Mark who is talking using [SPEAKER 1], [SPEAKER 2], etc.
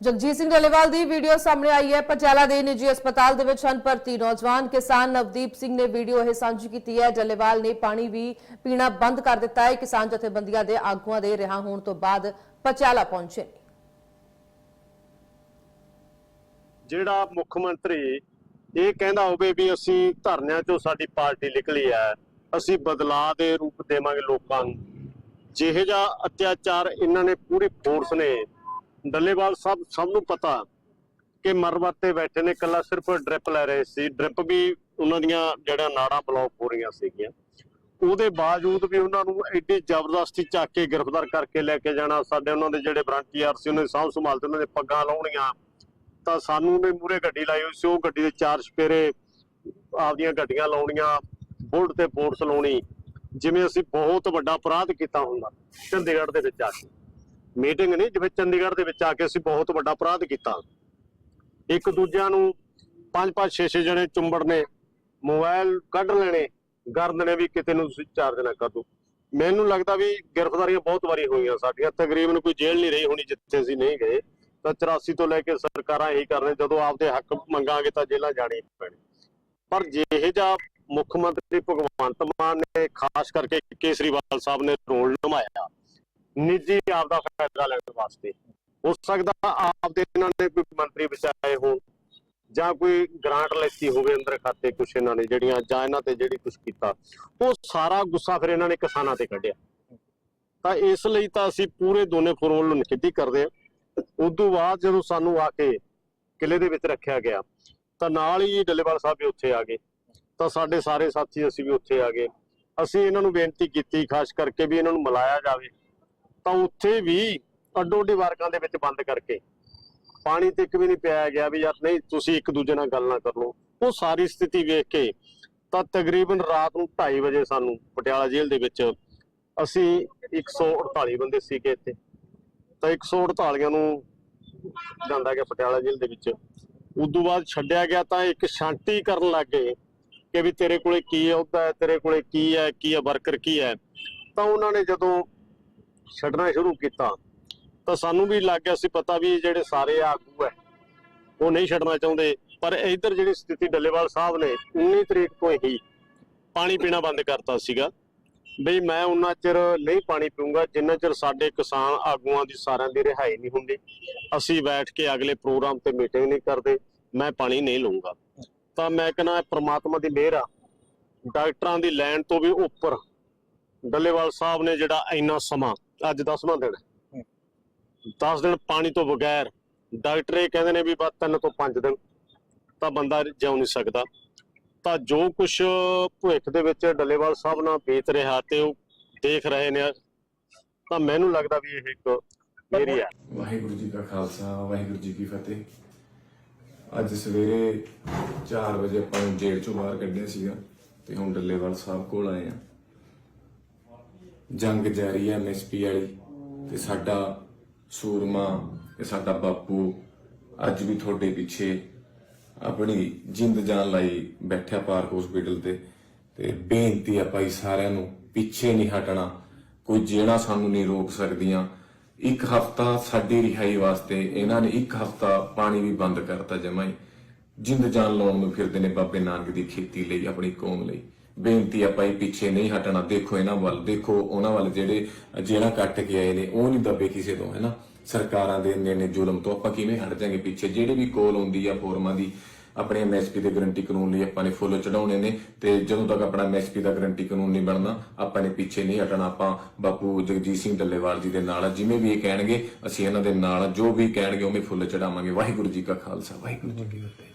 [SPEAKER 1] ਜਗਜੀਤ ਸਿੰਘ ਡੱਲੇਵਾਲ ਦੀ ਵੀਡੀਓ ਸਾਹਮਣੇ ਆਈ ਹੈ। ਪਟਿਆਲਾ ਦੇ ਨਿੱਜੀ ਹਸਪਤਾਲ ਦੇ ਵਿੱਚ ਹਨ ਭਰਤੀ ਨੌਜਵਾਨ ਕਿਸਾਨ ਨਵਦੀਪ ਸਿੰਘ ਨੇ ਵੀਡੀਓ ਇਹ ਸਾਂਝੀ ਕੀਤੀ ਹੈ। ਡੱਲੇਵਾਲ ਨੇ ਪਾਣੀ ਵੀ ਪੀਣਾ ਬੰਦ ਕਰ ਦਿੱਤਾ ਹੈ। ਕਿਸਾਨ ਜਥੇਬੰਦੀਆਂ ਦੇ ਆਗੂਆਂ ਦੇ ਰਿਹਾ ਹੋਣ ਤੋਂ ਬਾਅਦ ਪਟਿਆਲਾ ਪਹੁੰਚੇ
[SPEAKER 2] ਜਿਹੜਾ ਮੁੱਖ ਮੰਤਰੀ ਇਹ ਕਹਿੰਦਾ ਹੋਵੇ ਵੀ ਅਸੀਂ ਧਰਨਿਆਂ ਚੋਂ ਸਾਡੀ ਪਾਰਟੀ ਨਿਕਲੀ ਹੈ। ਅਸੀਂ ਬਦਲਾਅ ਦੇ ਰੂਪ ਦੇਵਾਂਗੇ ਲੋਕਾਂ ਨੂੰ। ਜਿਹੇ ਜਿਹਾ ਅਤਿਆਚਾਰ ਇਹਨਾਂ ਨੇ ਪੂਰੀ ਫੋਰਸ ਨੇ ਡੱਲੇਵਾਲ ਸਾਹਿਬ, ਸਭ ਨੂੰ ਪਤਾ ਕਿ ਮਰਵਤ ਤੇ ਬੈਠੇ ਨੇ ਕੱਲਾ ਸਿਰਫ ਡ੍ਰਿਪ ਲੈ ਰਹੇ ਸੀ। ਡ੍ਰਿਪ ਵੀ ਉਹਨਾਂ ਦੀਆਂ ਜਿਹੜਾ ਨਾੜਾਂ ਬਲੌਕ ਹੋ ਰਹੀਆਂ ਸੀਗੀਆਂ। ਉਹਦੇ ਬਾਵਜੂਦ ਵੀ ਉਹਨਾਂ ਨੂੰ ਐਡੀ ਜ਼ਬਰਦਸਤੀ ਚੱਕ ਕੇ ਗ੍ਰਿਫਤਾਰ ਕਰਕੇ ਲੈ ਕੇ ਜਾਣਾ, ਸਾਡੇ ਉਹਨਾਂ ਦੇ ਜਿਹੜੇ ਵਰੰਟੀਅਰ ਸੀ ਉਹਨਾਂ ਦੀ ਸਾਂਭ ਸੰਭਾਲ ਤੇ ਉਹਨਾਂ ਦੇ ਪੱਗਾਂ ਲਾਉਣੀਆਂ, ਤਾਂ ਸਾਨੂੰ ਨੇ ਮੂਰੇ ਗੱਡੀ ਲਾਈ ਹੋਈ ਸੀ, ਉਹ ਗੱਡੀ ਦੇ ਚਾਰ ਸਪੇਰੇ ਆਪਦੀਆਂ ਗੱਡੀਆਂ ਲਾਉਣੀਆਂ, ਬੁਲਟ ਤੇ ਫੋਰਸ ਲਾਉਣੀ, ਜਿਵੇਂ ਅਸੀਂ ਬਹੁਤ ਵੱਡਾ ਅਪਰਾਧ ਕੀਤਾ ਹੁੰਦਾ, ਚੰਡੀਗੜ੍ਹ ਦੇ ਵਿੱਚ ਆ ਕੇ। ਮੀਟਿੰਗ ਨਹੀਂ, ਜਿਵੇਂ ਚੰਡੀਗੜ੍ਹ ਦੇ ਵਿੱਚ ਆ ਕੇ ਅਸੀਂ ਬਹੁਤ ਵੱਡਾ ਅਪਰਾਧ ਕੀਤਾ। ਇੱਕ ਦੂਜਿਆਂ ਨੂੰ ਪੰਜ ਪੰਜ, ਛੇ ਛੇ ਜਣੇ ਚੁੰਬੜਨੇ ਮੋਬਾਈਲ ਕੱਢ ਲੈਣੇ, ਗਰਦ ਨੇ ਵੀ ਕਿਤੇ ਨੂੰ ਤੁਸੀਂ ਚਾਰਜ ਨਾ ਕਰ ਦੋ ਮੈਨੂੰ ਲੱਗਦਾ ਵੀ ਗ੍ਰਿਫਤਾਰੀਆਂ ਬਹੁਤ ਵਾਰੀ ਹੋਈਆਂ ਸਾਡੀਆਂ। ਤਕਰੀਬਨ ਕੋਈ ਜੇਲ੍ਹ ਨਹੀਂ ਰਹੀ ਹੋਣੀ ਜਿੱਥੇ ਅਸੀਂ ਨਹੀਂ ਗਏ। ਤਾਂ 84 ਤੋਂ ਲੈ ਕੇ ਸਰਕਾਰਾਂ ਇਹੀ ਕਰ ਰਹੀਆਂ, ਜਦੋਂ ਆਪਦੇ ਹੱਕ ਮੰਗਾਂਗੇ ਤਾਂ ਜੇਲ੍ਹਾਂ ਜਾਣੀ ਪੈਣੀ ਪਰ ਜਿਹੇ ਜਿਹਾ ਮੁੱਖ ਮੰਤਰੀ ਭਗਵੰਤ ਮਾਨ ਨੇ, ਖਾਸ ਕਰਕੇ ਕੇਸਰੀਵਾਲ ਸਾਹਿਬ ਨੇ ਰੋਲ ਨਿਭਾਇਆ ਨਿੱਜੀ ਆਪ ਦਾ ਫਾਇਦਾ ਲੈਣ ਵਾਸਤੇ। ਹੋ ਸਕਦਾ ਆਪ ਦੇ ਇਹਨਾਂ ਨੇ ਕੋਈ ਮੰਤਰੀ ਬਚਾਏ ਹੋਣ, ਜਾਂ ਕੋਈ ਗ੍ਰਾਂਟ ਲੈਤੀ ਹੋਵੇ ਅੰਦਰ ਖਾਤੇ ਕੁਛ ਇਹਨਾਂ ਨੇ ਜਿਹੜੀਆਂ, ਜਾਂ ਇਹਨਾਂ ਤੇ ਜਿਹੜੀ ਕੁਛ ਕੀਤਾ। ਉਹ ਸਾਰਾ ਗੁੱਸਾ ਫਿਰ ਇਹਨਾਂ ਨੇ ਕਿਸਾਨਾਂ ਤੇ ਕੱਢਿਆ। ਤਾਂ ਇਸ ਲਈ ਤਾਂ ਅਸੀਂ ਪੂਰੇ ਦੋਨੇ ਫੋਰਮ ਨੂੰ ਨਿਖੇਧੀ ਕਰਦੇ ਹਾਂ। ਉਦੋਂ ਬਾਅਦ ਜਦੋਂ ਸਾਨੂੰ ਆ ਕੇ ਕਿਲੇ ਦੇ ਵਿੱਚ ਰੱਖਿਆ ਗਿਆ, ਤਾਂ ਨਾਲ ਹੀ ਡੱਲੇਵਾਲ ਸਾਹਿਬ ਵੀ ਉੱਥੇ ਆ ਗਏ। ਤਾਂ ਸਾਡੇ ਸਾਰੇ ਸਾਥੀ ਅਸੀਂ ਵੀ ਉੱਥੇ ਆ ਗਏ। ਅਸੀਂ ਇਹਨਾਂ ਨੂੰ ਬੇਨਤੀ ਕੀਤੀ, ਖਾਸ ਕਰਕੇ ਵੀ ਇਹਨਾਂ ਨੂੰ ਮਿਲਾਇਆ ਜਾਵੇ। ਤਾਂ ਉੱਥੇ ਵੀ ਅੱਡੋ ਅੱਡੀ ਵਾਰਕਾਂ ਦੇ ਵਿੱਚ ਬੰਦ ਕਰਕੇ ਪਾਣੀ ਤੇ ਇੱਕ ਵੀ ਨਹੀਂ ਪਿਆਇਆ ਗਿਆ ਵੀ ਯਾਰ ਨਹੀਂ, ਤੁਸੀਂ ਇੱਕ ਦੂਜੇ ਨਾਲ ਗੱਲ ਨਾ ਕਰ ਲਓ। ਉਹ ਸਾਰੀ ਸਥਿਤੀ ਵੇਖ ਕੇ ਤਾਂ ਤਕਰੀਬਨ ਰਾਤ ਨੂੰ 2:30 ਵਜੇ ਸਾਨੂੰ ਪਟਿਆਲਾ ਜੇਲ੍ਹ ਦੇ ਵਿੱਚ ਅਸੀਂ 148 ਬੰਦੇ ਸੀਗੇ ਇੱਥੇ। ਤਾਂ 148 ਨੂੰ ਜਾਂਦਾ ਗਿਆ ਪਟਿਆਲਾ ਜੇਲ੍ਹ ਦੇ ਵਿੱਚ। ਉਦੋਂ ਬਾਅਦ ਛੱਡਿਆ ਗਿਆ ਤਾਂ ਇੱਕ ਸ਼ਾਂਤੀ ਕਰਨ ਲੱਗ ਗਏ ਕਿ ਵੀ ਤੇਰੇ ਕੋਲੇ ਕੀ ਅਹੁਦਾ ਹੈ ਤੇਰੇ ਕੋਲੇ ਕੀ ਹੈ ਕੀ ਹੈ, ਵਰਕਰ ਕੀ ਹੈ। ਤਾਂ ਉਹਨਾਂ ਨੇ ਜਦੋਂ ਛੱਡਣਾ ਸ਼ੁਰੂ ਕੀਤਾ, ਤਾਂ ਸਾਨੂੰ ਵੀ ਲੱਗ ਗਿਆ ਸੀ ਪਤਾ ਵੀ ਜਿਹੜੇ ਸਾਰੇ ਆਗੂ ਹੈ, ਉਹ ਨਹੀਂ ਛੱਡਣਾ ਚਾਹੁੰਦੇ। ਪਰ ਇਧਰ ਜਿਹੜੀ ਸਥਿਤੀ ਡੱਲੇਵਾਲ ਸਾਹਿਬ ਨੇ 19 ਤਰੀਕ ਤੋਂ ਹੀ ਪਾਣੀ ਪੀਣਾ ਬੰਦ ਕਰਤਾ ਸੀਗਾ। ਬਈ ਮੈਂ ਉਹਨਾਂ ਚਿਰ ਨਹੀਂ ਪਾਣੀ ਪੀਊਂਗਾ, ਜਿੰਨਾ ਚਿਰ ਸਾਡੇ ਕਿਸਾਨ ਆਗੂਆਂ ਦੀ ਸਾਰਿਆਂ ਦੀ ਰਿਹਾਈ ਨਹੀਂ ਹੁੰਦੀ। ਅਸੀਂ ਬੈਠ ਕੇ ਅਗਲੇ ਪ੍ਰੋਗਰਾਮ ਤੇ ਮੀਟਿੰਗ ਨਹੀਂ ਕਰਦੇ, ਮੈਂ ਪਾਣੀ ਨਹੀਂ ਲਊਂਗਾ। ਤਾਂ ਮੈਂ ਕਹਿੰਦਾ ਪ੍ਰਮਾਤਮਾ ਦੀ ਮਿਹਰ ਆ। ਡਾਕਟਰਾਂ ਦੀ ਲੈਣ ਤੋਂ ਵੀ ਉੱਪਰ ਡੱਲੇਵਾਲ ਸਾਹਿਬ ਨੇ ਜਿਹੜਾ ਇੰਨਾ ਸਮਾਂ ਅੱਜ 10ਵਾਂ ਦਿਨ। ਹੈ। 10 ਦਿਨ ਪਾਣੀ ਤੋਂ ਬਗੈਰ ਡਾਕਟਰ ਇਹ ਕਹਿੰਦੇ ਨੇ ਵੀ ਬਸ ਤਿੰਨ ਤੋਂ 5 ਦਿਨ ਤਾਂ ਬੰਦਾ ਜਿਉ ਨਹੀਂ ਸਕਦਾ। ਤਾਂ ਜੋ ਕੁਝ ਭੁੱਖ ਦੇ ਵਿੱਚ ਡੱਲੇਵਾਲ ਸਾਹਿਬ ਨਾਲ ਬੀਤ ਰਿਹਾ ਤੇ ਉਹ ਦੇਖ ਰਹੇ ਨੇ ਤਾਂ ਮੈਨੂੰ ਲੱਗਦਾ ਵੀ ਇਹ ਇੱਕ ਮੇਰੀ ਹੈ।
[SPEAKER 3] ਵਾਹਿਗੁਰੂ ਜੀ ਕਾ ਖਾਲਸਾ ਵਾਹਿਗੁਰੂ ਜੀ ਕੀ ਫਤਿਹ। ਅੱਜ ਸਵੇਰੇ 4 ਵਜੇ ਆਪਾਂ ਜੇਲ੍ਹ ਚੋਂ ਬਾਹਰ ਕੱਢਿਆ ਸੀਗਾ ਤੇ ਹੁਣ ਡੱਲੇਵਾਲ ਸਾਹਿਬ ਕੋਲ ਆਏ ਆ। ਜੰਗ ਜਾਰੀ ਹੈ ਐਮਐਸਪੀ ਵਾਲੀ ਤੇ ਸਾਡਾ ਸੂਰਮਾ ਤੇ ਸਾਡਾ ਬਾਪੂ ਅੱਜ ਵੀ ਤੁਹਾਡੇ ਪਿੱਛੇ ਆਪਣੀ ਜਿੰਦ ਜਾਨ ਲਈ ਬੈਠਿਆ ਪਾਰਕ ਹਸਪੀਟਲ ਤੇ ਤੇ ਬੇਨਤੀ ਆ ਭਾਈ ਸਾਰਿਆਂ ਨੂੰ ਪਿੱਛੇ ਨਹੀਂ ਹਟਣਾ। ਕੋਈ ਜਿਹੜਾ ਸਾਨੂੰ ਨਹੀਂ ਰੋਕ ਸਕਦੀਆਂ। ਇੱਕ ਹਫਤਾ ਸਾਡੀ ਰਿਹਾਈ ਵਾਸਤੇ ਇਹਨਾਂ ਨੇ ਇੱਕ ਹਫਤਾ ਪਾਣੀ ਵੀ ਬੰਦ ਕਰਤਾ ਜਮਾਈ ਜਿੰਦ ਜਾਨ ਲਾਉਣ ਨੂੰ ਫਿਰਦੇ ਨੇ ਬਾਬੇ ਨਾਨਕ ਦੀ ਖੇਤੀ ਲਈ, ਆਪਣੀ ਕੌਮ ਲਈ। ਬੇਨਤੀ ਆ ਭਾਈ, ਪਿੱਛੇ ਨਹੀਂ ਹਟਣਾ। ਦੇਖੋ ਇਹਨਾਂ ਵੱਲ, ਦੇਖੋ ਉਹਨਾਂ ਵੱਲ ਜਿਹੜੇ ਜਿਹੜਾ ਕੱਟ ਕੇ ਆਏ ਨੇ, ਉਹ ਨਹੀਂ ਦੱਬੇ ਕਿਸੇ ਤੋਂ ਹੈਨਾ ਸਰਕਾਰਾਂ ਦੇ ਇੰਨੇ ਇੰਨੇ ਜ਼ੁਲਮ ਤੋਂ ਆਪਾਂ ਕਿਵੇਂ ਹਟ ਜਾਾਂਗੇ ਪਿੱਛੇ? ਜਿਹੜੇ ਵੀ ਕੋਲ ਆਉਂਦੀ ਆ ਫੋਰਮਾਂ ਦੀ, ਆਪਣੇ ਐਮਐਸਪੀ ਦੇ ਗਰੰਟੀ ਕਾਨੂੰਨ ਲਈ ਆਪਾਂ ਨੇ ਫੁੱਲ ਚੜਾਉਣੇ ਨੇ ਤੇ ਜਦੋਂ ਤੱਕ ਆਪਣਾ ਐਮਐਸਪੀ ਦਾ ਗਰੰਟੀ ਕਾਨੂੰਨ ਨਹੀਂ ਬਣਨਾ, ਆਪਾਂ ਨੇ ਪਿੱਛੇ ਨਹੀਂ ਹਟਣਾ। ਆਪਾਂ ਬਾਪੂ ਜਗਜੀਤ ਸਿੰਘ ਡੱਲੇਵਾਲ ਜੀ ਦੇ ਨਾਲ ਜਿਵੇਂ ਵੀ ਇਹ ਕਹਿਣਗੇ, ਅਸੀਂ ਇਹਨਾਂ ਦੇ ਨਾਲ ਜੋ ਵੀ ਕਹਿਣਗੇ, ਉਵੇਂ ਫੁੱਲ ਚੜਾਵਾਂਗੇ ਵਾਹਿਗੁਰੂ ਜੀ ਕਾ ਖਾਲਸਾ, ਵਾਹਿਗੁਰੂ ਜੀ ਕੀ ਫਤਿਹ।